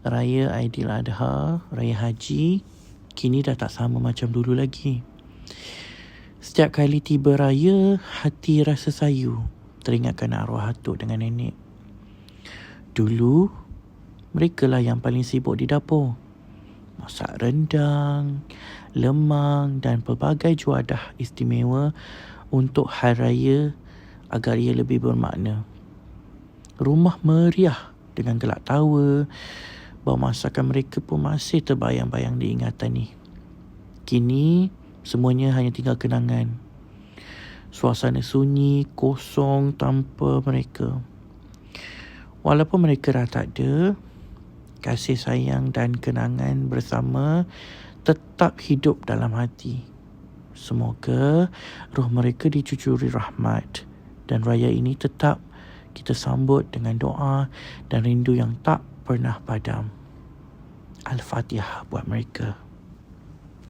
Raya Adha, Raya Haji kini dah tak sama macam dulu lagi. Setiap kali tiba raya, hati rasa sayu teringatkan arwah atuk dengan nenek. Dulu, mereka lah yang paling sibuk di dapur. Masak rendang, lemang dan pelbagai juadah istimewa untuk hari raya agar ia lebih bermakna. Rumah meriah dengan gelak tawa, bahawa masakan mereka pun masih terbayang-bayang di ingatan ni. Kini, semuanya hanya tinggal kenangan. Suasana sunyi, kosong tanpa mereka. Walaupun mereka dah tak ada, kasih sayang dan kenangan bersama tetap hidup dalam hati. Semoga roh mereka dicucuri rahmat dan raya ini tetap kita sambut dengan doa dan rindu yang tak pernah padam. Al-Fatihah buat mereka.